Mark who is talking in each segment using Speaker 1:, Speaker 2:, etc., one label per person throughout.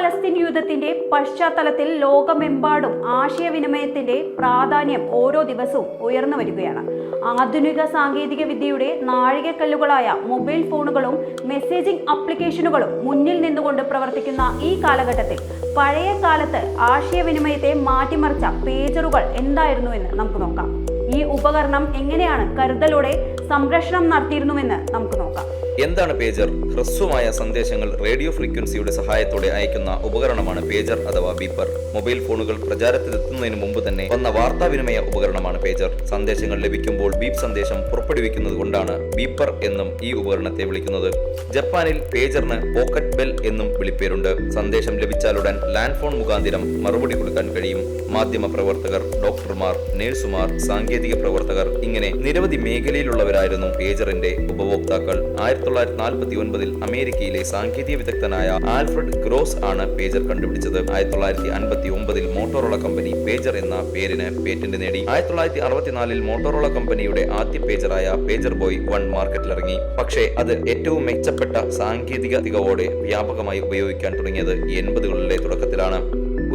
Speaker 1: Palestine യുദ്ധത്തിന്റെ പശ്ചാത്തലത്തിൽ ലോകമെമ്പാടും ആശയവിനിമയത്തിന്റെ പ്രാധാന്യം ഓരോ ദിവസവും ഉയർന്നു വരികയാണ്. ആധുനിക സാങ്കേതിക വിദ്യയുടെ നാഴികക്കല്ലുകളായ മൊബൈൽ ഫോണുകളും മെസ്സേജിംഗ് ആപ്ലിക്കേഷനുകളും മുന്നിൽ നിന്നുകൊണ്ട് പ്രവർത്തിക്കുന്ന ഈ കാലഘട്ടത്തിൽ പഴയ കാലത്ത് ആശയവിനിമയത്തെ മാറ്റിമറിച്ച പേജറുകൾ എന്തായിരുന്നു എന്ന് നമുക്ക് നോക്കാം. ഈ ഉപകരണം എങ്ങനെയാണ് കരുതലോടെ സംരക്ഷണം നടത്തിയിരുന്നുവെന്ന് നമുക്ക് നോക്കാം.
Speaker 2: എന്താണ് പേജർ? ഹ്രസ്വമായ സന്ദേശങ്ങൾ റേഡിയോ ഫ്രീക്വൻസിയുടെ സഹായത്തോടെ അയക്കുന്ന ഉപകരണമാണ് പേജർ അഥവാ ബീപ്പർ. മൊബൈൽ ഫോണുകൾ പ്രചാരത്തിലെത്തുന്നതിന് മുമ്പ് തന്നെ വന്ന വാർത്താവിനിമയ ഉപകരണമാണ് പേജർ. സന്ദേശങ്ങൾ ലഭിക്കുമ്പോൾ ബീപ്പ് സന്ദേശം പുറപ്പെടുവിക്കുന്നത് കൊണ്ടാണ് ബീപ്പർ എന്നും ഈ ഉപകരണത്തെ വിളിക്കുന്നത്. ജപ്പാനിൽ പേജറിന് പോക്കറ്റ് ബെൽ എന്നും വിളിപ്പേരുണ്ട്. സന്ദേശം ലഭിച്ചാലുടൻ ലാൻഡ് ഫോൺ മുഖാന്തിരം മറുപടി കൊടുക്കാൻ കഴിയും. മാധ്യമ പ്രവർത്തകർ ഡോക്ടർമാർ നഴ്സുമാർ സാങ്കേതിക പ്രവർത്തകർ ഇങ്ങനെ നിരവധി മേഖലയിലുള്ളവരായിരുന്നു പേജറിന്റെ ഉപഭോക്താക്കൾ. ആയിരത്തി തൊള്ളായിരത്തി നാൽപ്പത്തി ഒൻപതിൽ അമേരിക്കയിലെ സാങ്കേതിക വിദഗ്ധനായ ആൽഫ്രഡ് ഗ്രോസ് ആണ് പേജർ കണ്ടുപിടിച്ചത്. ആയിരത്തി തൊള്ളായിരത്തി അൻപത്തി ഒമ്പതിൽ മോട്ടോറോള കമ്പനി പേജർ എന്ന പേരിന് പേറ്റന്റ് നേടി. ആയിരത്തി തൊള്ളായിരത്തി അറുപത്തിനാലിൽ മോട്ടോറോള കമ്പനിയുടെ ആദ്യ പേജറായ പേജർ ബോയ് വൺ മാർക്കറ്റിലിറങ്ങി. പക്ഷേ അത് ഏറ്റവും മെച്ചപ്പെട്ട സാങ്കേതിക തികവോടെ വ്യാപകമായി ഉപയോഗിക്കാൻ തുടങ്ങിയത് എൺപതുകളിലെ തുടക്കത്തിലാണ്.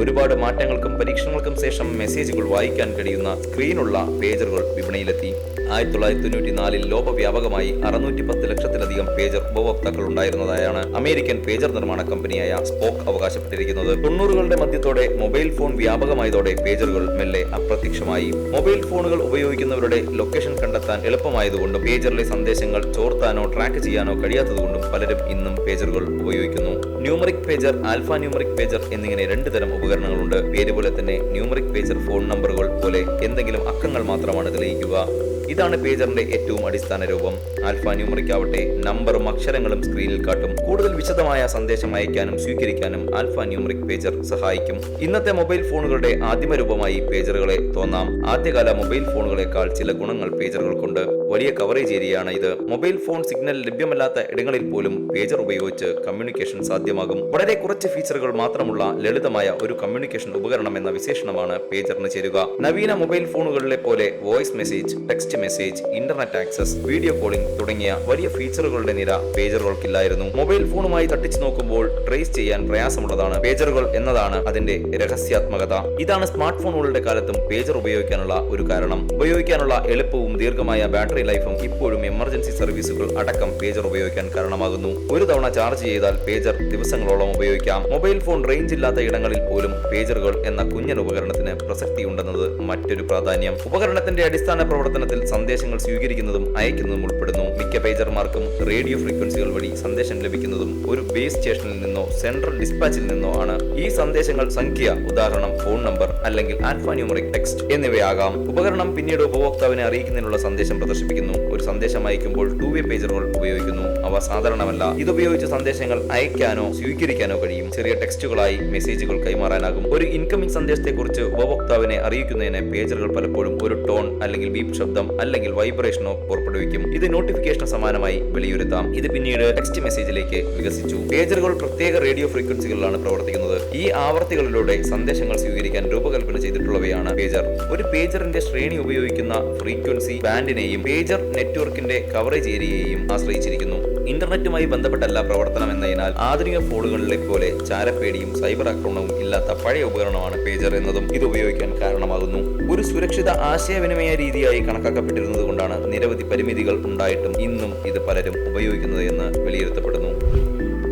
Speaker 2: ഒരുപാട് മാറ്റങ്ങൾക്കും പരീക്ഷണങ്ങൾക്കും ശേഷം മെസ്സേജുകൾ വായിക്കാൻ കഴിയുന്ന സ്ക്രീനുള്ള പേജറുകൾ വിപണിയിലെത്തി. ആയിരത്തി തൊള്ളായിരത്തി തൊണ്ണൂറ്റി നാലിൽ ലോകവ്യാപകമായി അറുന്നൂറ്റി പത്ത് ലക്ഷത്തിലധികം പേജർ ഉപഭോക്താക്കൾ ഉണ്ടായിരുന്നതായാണ് അമേരിക്കൻ പേജർ നിർമ്മാണ കമ്പനിയായ സ്പോക്ക് അവകാശപ്പെട്ടിരിക്കുന്നത്. തൊണ്ണൂറുകളുടെ മധ്യത്തോടെ മൊബൈൽ ഫോൺ വ്യാപകമായതോടെ പേജറുകൾ മെല്ലെ അപ്രത്യക്ഷമായി. മൊബൈൽ ഫോണുകൾ ഉപയോഗിക്കുന്നവരുടെ ലൊക്കേഷൻ കണ്ടെത്താൻ എളുപ്പമായതുകൊണ്ടും പേജറിലെ സന്ദേശങ്ങൾ ചോർത്താനോ ട്രാക്ക് ചെയ്യാനോ കഴിയാത്തതുകൊണ്ടും പലരും ഇന്നും പേജറുകൾ ഉപയോഗിക്കുന്നു. Numeric pager alpha numeric pager എന്നിങ്ങനെ രണ്ട് തരം ഉപകരണങ്ങളുണ്ട്. പേര് പോലെ തന്നെ ന്യൂമറിക് പേജർ ഫോൺ നമ്പറുകൾ പോലെ എന്തെങ്കിലും അക്കങ്ങൾ മാത്രമാണ് തെളിയിക്കുക. ഇതാണ് പേജറിന്റെ ഏറ്റവും അടിസ്ഥാന രൂപം. ആൽഫ ന്യൂമറിക് ആവട്ടെ നമ്പറും അക്ഷരങ്ങളും സ്ക്രീനിൽ കാട്ടും. കൂടുതൽ വിശദമായ സന്ദേശം അയക്കാനും സ്വീകരിക്കാനും ആൽഫ ന്യൂമറിക് പേജർ സഹായിക്കും. ഇന്നത്തെ മൊബൈൽ ഫോണുകളുടെ ആദിമ രൂപമായി പേജറുകളെ തോന്നാം. ആദ്യകാല മൊബൈൽ ഫോണുകളെക്കാൾ ചില ഗുണങ്ങൾ പേജറുകൾക്കുണ്ട്. വലിയ കവറേജ് ഏരിയയാണ് ഇത്. മൊബൈൽ ഫോൺ സിഗ്നൽ ലഭ്യമല്ലാത്ത ഇടങ്ങളിൽ പോലും പേജർ ഉപയോഗിച്ച് കമ്മ്യൂണിക്കേഷൻ സാധ്യമാകും. വളരെ കുറച്ച് ഫീച്ചറുകൾ മാത്രമുള്ള ലളിതമായ ഒരു കമ്മ്യൂണിക്കേഷൻ ഉപകരണം എന്ന വിശേഷണമാണ് പേജറിന് ചേരുക. നവീന മൊബൈൽ ഫോണുകളിലെ പോലെ voice message text message internet access video calling തുടങ്ങിയ വലിയ ഫീച്ചറുകളുടെ നിര പേജറുകൾക്കില്ലായിരുന്നു മൊബൈൽ ഫോണുമായി തട്ടിച്ചു നോക്കുമ്പോൾ ട്രേസ് ചെയ്യാൻ പ്രയാസമുള്ളതാണ്. പേജറുകൾ എന്നതാണ് അതിന്റെ രഹസ്യാത്മകത. ഇതാണ് സ്മാർട്ട് ഫോണുകളുടെ കാലത്തും പേജർ ഉപയോഗിക്കാനുള്ള ഒരു കാരണം. ഉപയോഗിക്കാനുള്ള എളുപ്പവും ദീർഘമായ ബാറ്ററി ലൈഫും ഇപ്പോഴും എമർജൻസി സർവീസുകൾ അടക്കം പേജർ ഉപയോഗിക്കാൻ കാരണമാകുന്നു. ഒരു തവണ ചാർജ് ചെയ്താൽ പേജർ ദിവസങ്ങളോളം ഉപയോഗിക്കാം. മൊബൈൽ ഫോൺ റേഞ്ച് ഇല്ലാത്ത ഇടങ്ങളിൽ പോലും പേജറുകൾ എന്ന കുഞ്ഞൻ ഉപകരണത്തിന് പ്രസക്തിയുണ്ടെന്നത് മറ്റൊരു പ്രാധാന്യം. ഉപകരണത്തിന്റെ അടിസ്ഥാന പ്രവർത്തനത്തിൽ സന്ദേശങ്ങൾ സ്വീകരിക്കുന്നതും അയക്കുന്നതും ഉൾപ്പെടുന്നു. മിക്ക പേജർമാർക്കും റേഡിയോ ഫ്രീക്വൻസികൾ വഴി സന്ദേശം ലഭിക്കുന്നതും ഒരു ബേസ് സ്റ്റേഷനിൽ നിന്നോ സെൻട്രൽ ഡിസ്പാച്ചിൽ നിന്നോ ആണ്. ഈ സന്ദേശങ്ങൾ സംഖ്യ ഉദാഹരണം ഫോൺ നമ്പർ അല്ലെങ്കിൽ ആൽഫാന്യൂമറിക് ടെക്സ്റ്റ് എന്നിവയാകാം. ഉപകരണം പിന്നീട് ഉപഭോക്താവിനെ അറിയിക്കുന്നതിനുള്ള സന്ദേശം പ്രദർശിപ്പിക്കുന്നു ഒരു സന്ദേശം അയക്കുമ്പോൾ ടു വേ പേജറുകൾ ഉപയോഗിക്കുന്നു. അവ സാധാരണമല്ല. ഇതുപയോഗിച്ച് സന്ദേശങ്ങൾ അയക്കാനോ സ്വീകരിക്കാനോ കഴിയും. ചെറിയ ടെക്സ്റ്റുകളായി മെസ്സേജുകൾ കൈമാറാനാകും. ഒരു ഇൻകമിംഗ് സന്ദേശത്തെക്കുറിച്ച് ഉപഭോക്താവിനെ അറിയിക്കുന്നതിന് പേജറുകൾ പലപ്പോഴും ഒരു ടോൺ അല്ലെങ്കിൽ ബീപ് ശബ്ദം അല്ലെങ്കിൽ വൈബ്രേഷനോ പുറപ്പെടുവിക്കും. ഇത് നോട്ടിഫിക്കേഷന് സമാനമായി വിലയിരുത്താം. ഇത് പിന്നീട് ടെക്സ്റ്റ് മെസ്സേജിലേക്ക് വികസിച്ചു. പേജറുകൾ പ്രത്യേക റേഡിയോ ഫ്രീക്വൻസികളിലാണ് പ്രവർത്തിക്കുന്നത്. ഈ ആവർത്തികളിലൂടെ സന്ദേശങ്ങൾ സ്വീകരിക്കാൻ രൂപകൽപ്പന ചെയ്തിട്ടുള്ളവയാണ് പേജർ. ഒരു പേജറിന്റെ ശ്രേണി ഉപയോഗിക്കുന്ന ഫ്രീക്വൻസി ബാൻഡിനെയും പേജർ നെറ്റ്വർക്കിന്റെ കവറേജ് ഏരിയയെയും ആശ്രയിച്ചിരിക്കുന്നു. ഇന്റർനെറ്റുമായി ബന്ധപ്പെട്ടല്ല പ്രവർത്തനം എന്നതിനാൽ ആധുനിക ഫോണുകളിലെ പോലെ ചാരപ്പേടിയും സൈബർ ആക്രമണവും ഇല്ലാത്ത പഴയ ഉപകരണമാണ് പേജർ എന്നതും ഇത് ഉപയോഗിക്കാൻ കാരണമാകുന്നു. ഒരു സുരക്ഷിത ആശയവിനിമയ രീതിയായി കണക്കാക്കപ്പെട്ടിരുന്നത് കൊണ്ടാണ് നിരവധി പരിമിതികൾ ഉണ്ടായിട്ടും ഇന്നും ഇത് പലരും ഉപയോഗിക്കുന്നത് എന്ന് വിലയിരുത്തപ്പെടുന്നു.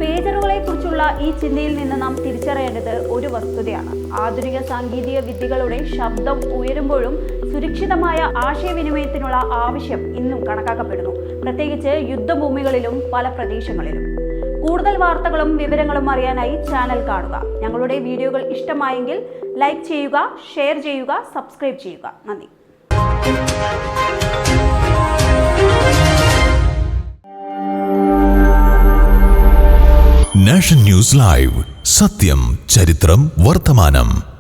Speaker 1: പേജറുകളെ കുറിച്ചുള്ള ഈ ചിന്തയിൽ നിന്ന് നാം തിരിച്ചറിയേണ്ടത് ഒരു വസ്തുതയാണ്. ആധുനിക സാങ്കേതിക വിദ്യകളുടെ ശബ്ദം ഉയരുമ്പോഴും സുരക്ഷിതമായ ആശയവിനിമയത്തിനുള്ള ആവശ്യം ഇന്നും കണക്കാക്കപ്പെടുന്നു. പ്രത്യേകിച്ച് യുദ്ധഭൂമികളിലും പല പ്രദേശങ്ങളിലും. കൂടുതൽ വാർത്തകളും വിവരങ്ങളും അറിയാനായി ചാനൽ കാണുക. ഞങ്ങളുടെ വീഡിയോകൾ ഇഷ്ടമായെങ്കിൽ ലൈക്ക് ചെയ്യുക ഷെയർ ചെയ്യുക സബ്സ്ക്രൈബ് ചെയ്യുക. നന്ദി.
Speaker 3: Nation news live. സത്യം ചരിത്രം വർത്തമാനം.